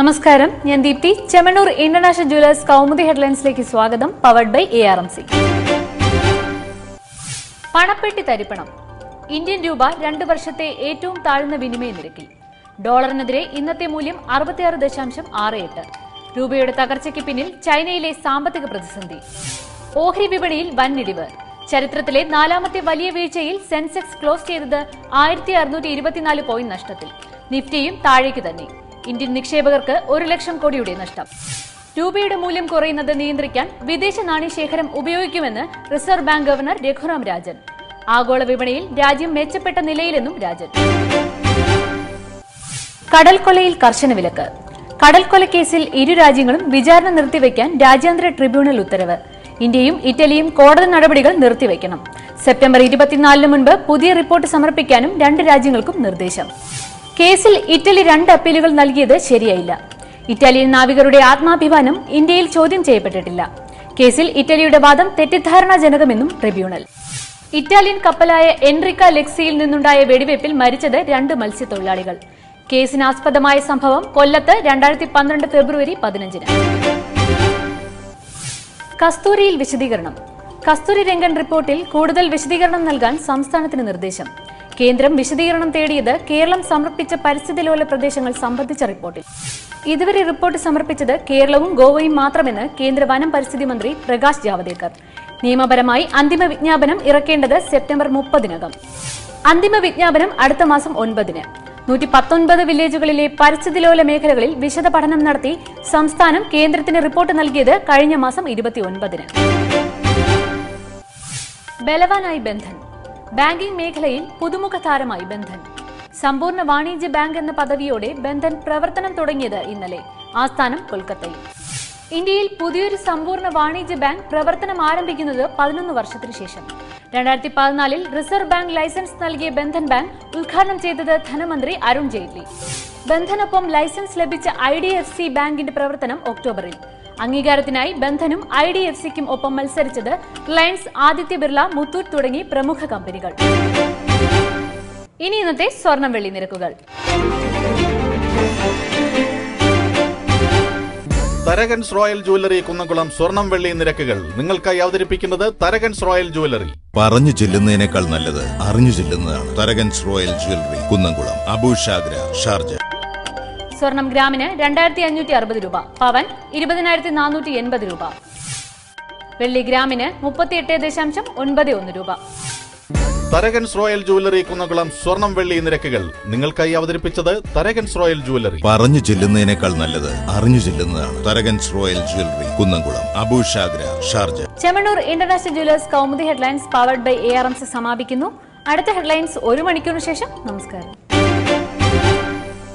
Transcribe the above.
നമസ്കാരം. ഞാൻ Deepthi. Chemmanur international jewellers Kaumudi ഹെഡ്ലൈൻസിലേക്ക് സ്വാഗതം powered by A R M C പണപ്പെട്ടി തരിപ്പണം. ഇന്ത്യൻ രൂപ രണ്ട് വർഷത്തെ ഏറ്റവും താഴ്ന്ന വിനിമയ നിരക്കിൽ. ഡോളറിനെതിരെ ഇന്നത്തെ മൂല്യം അറുപത്തിയാറ് ദശാംശം ആറ് എട്ട്. രൂപയുടെ തകർച്ചയ്ക്ക് പിന്നിൽ ചൈനയിലെ സാമ്പത്തിക പ്രതിസന്ധി. ഓഹരി വിപണിയിൽ വൻനിടിവ് ചരിത്രത്തിലെ നാലാമത്തെ വലിയ വീഴ്ചയിൽ സെൻസെക്സ് ക്ലോസ് ചെയ്തത് ആയിരത്തി അറുന്നൂറ്റി ഇരുപത്തിനാല് പോയിന്റ് നഷ്ടത്തിൽ. നിഫ്റ്റിയും താഴേക്ക് തന്നെ. ഇന്ത്യൻ നിക്ഷേപകർക്ക് ഒരു ലക്ഷം കോടിയുടെ നഷ്ടം. രൂപയുടെ മൂല്യം കുറയുന്നത് നിയന്ത്രിക്കാൻ വിദേശ നാണ്യശേഖരം ഉപയോഗിക്കുമെന്ന് reserve bank governor Raghuram Rajan. ആഗോള വിപണിയിൽ രാജ്യം മെച്ചപ്പെട്ട നിലയിലെന്നും രാജൻ. കടൽക്കൊലയിൽ കർശന വിലക്ക്. കടൽക്കൊല കേസിൽ ഇരു രാജ്യങ്ങളും വിചാരണ നിർത്തിവെക്കാൻ രാജ്യാന്തര ട്രിബ്യൂണൽ ഉത്തരവ്. ഇന്ത്യയും ഇറ്റലിയും കോടതി നടപടികൾ നിർത്തിവെക്കണം സെപ്റ്റംബർ ഇരുപത്തിനാലിന് മുൻപ് പുതിയ റിപ്പോർട്ട് സമർപ്പിക്കാനും രണ്ട് രാജ്യങ്ങൾക്കും നിർദ്ദേശം. കേസിൽ ഇറ്റലി രണ്ട് അപ്പീലുകൾ നൽകിയത് ശരിയായില്ല. ഇറ്റാലിയൻ നാവികരുടെ ആത്മാഭിമാനം ഇന്ത്യയിൽ ചോദ്യം ചെയ്യപ്പെട്ടിട്ടില്ല. കേസിൽ ഇറ്റലിയുടെ വാദം തെറ്റിദ്ധാരണാജനകമെന്നും ട്രിബ്യൂണൽ. ഇറ്റാലിയൻ കപ്പലായ എൻറിക്ക ലെക്സിയിൽ നിന്നുണ്ടായ വെടിവയ്പിൽ മരിച്ചത് രണ്ട് മത്സ്യത്തൊഴിലാളികൾ. കേസിനാസ്പദമായ സംഭവം കൊല്ലത്ത് രണ്ടായിരത്തി പന്ത്രണ്ട് ഫെബ്രുവരി പതിനഞ്ചിന്. കസ്തൂരിയിൽ വിശദീകരണം. കസ്തൂരി രംഗൻ റിപ്പോർട്ടിൽ കൂടുതൽ വിശദീകരണം നൽകാൻ സംസ്ഥാനത്തിന് നിർദ്ദേശം. കേന്ദ്രം വിശദീകരണം തേടിയത് കേരളം സമർപ്പിച്ച പരിസ്ഥിതി ലോല പ്രദേശങ്ങൾ സംബന്ധിച്ച റിപ്പോർട്ടിൽ. ഇതുവരെ റിപ്പോർട്ട് സമർപ്പിച്ചത് കേരളവും ഗോവയും മാത്രമെന്ന് കേന്ദ്ര വനം പരിസ്ഥിതി മന്ത്രി പ്രകാശ് ജാവദേക്കർ. നിയമപരമായി അന്തിമ വിജ്ഞാപനം ഇറക്കേണ്ടത് സെപ്റ്റംബർ മുപ്പതിനകം. അന്തിമ വിജ്ഞാപനം അടുത്ത മാസം ഒൻപതിന്. നൂറ്റി പത്തൊൻപത് വില്ലേജുകളിലെ പരിസ്ഥിതി ലോല മേഖലകളിൽ വിശദ പഠനം നടത്തി സംസ്ഥാനം കേന്ദ്രത്തിന് റിപ്പോർട്ട് നൽകിയത് കഴിഞ്ഞ മാസം ഇരുപത്തിയൊൻപതിന്. ബലവാനായി ബന്ധൻ. ബാങ്കിംഗ് മേഖലയിൽ പുതുമുഖ താരമായി ബന്ധൻ. സമ്പൂർണ വാണിജ്യ ബാങ്ക് എന്ന പദവിയോടെ ബന്ധൻ പ്രവർത്തനം തുടങ്ങിയത് ഇന്നലെ. ആസ്ഥാനം കൊൽക്കത്തയിൽ. ഇന്ത്യയിൽ പുതിയൊരു സമ്പൂർണ വാണിജ്യ ബാങ്ക് പ്രവർത്തനം ആരംഭിക്കുന്നത് പതിനൊന്ന് വർഷത്തിനു ശേഷം. രണ്ടായിരത്തി പതിനാലിൽ റിസർവ് ബാങ്ക് ലൈസൻസ് നൽകിയ ബന്ധൻ ബാങ്ക് ഉദ്ഘാടനം ചെയ്തത് ധനമന്ത്രി അരുൺ ജെയ്റ്റ്ലി. ബന്ധനൊപ്പം ലൈസൻസ് ലഭിച്ച ഐ ബാങ്കിന്റെ പ്രവർത്തനം ഒക്ടോബറിൽ. അംഗീകാരത്തിനായി ബന്ധനും ഐ ഡി എഫ് സിക്കും ഒപ്പം മത്സരിച്ചത് റിലയൻസ് ആദിത്യ ബിർള മുത്തൂറ്റ് തുടങ്ങി പ്രമുഖ കമ്പനികൾ. ഇനി ഇന്നത്തെ സ്വർണം വെള്ളി നിരക്കുകൾ. തരകൻസ് റോയൽ ജുവല്ലറി കുന്നംകുളം സ്വർണം വെള്ളി നിരക്കുകൾ. നിങ്ങൾക്കായി അവതരിപ്പിക്കുന്നത് തരകൻസ് റോയൽ ജുവല്ലറി. പറഞ്ഞു ചെല്ലുന്നതിനേക്കാൾ നല്ലത് അറിഞ്ഞു ചെല്ലുന്നതാണ് Tharakans royal jewellery Kunnamkulam. Abu Shagra Sharjah. സ്വർണം ഗ്രാമിന് രണ്ടായിരത്തി അഞ്ഞൂറ്റി അറുപത് രൂപ പവൻ ഇരുപതിനായിരത്തി നാനൂറ്റി എൺപത് രൂപ. വെള്ളി ഗ്രാമിന് മുപ്പത്തി എട്ട് ദശാംശം ഒൻപത് ഒന്ന് രൂപ. തരകൻസ് റോയൽ ജുവല്ലറി കുന്നകുളം സ്വർണം വെള്ളി നിരക്കുകൾ നിങ്ങൾക്കായി അവതരിപ്പിച്ചത് തരകൻസ് റോയൽ ജുവല്ലറി. പറഞ്ഞു ചെല്ലുന്നതിനേക്കാൾ നല്ലത് അറിഞ്ഞു ചെല്ലുന്നതാണ് Tharakans royal jewellery Kunnamkulam. Abu Shagra Sharjah. Chemmanur international jewellers Kaumudi headlines powered by A R M C സമാപിക്കുന്നു. അടുത്ത ഹെഡ്ലൈൻസ് ഒരു മണിക്കൂറിന് ശേഷം. നമസ്കാരം.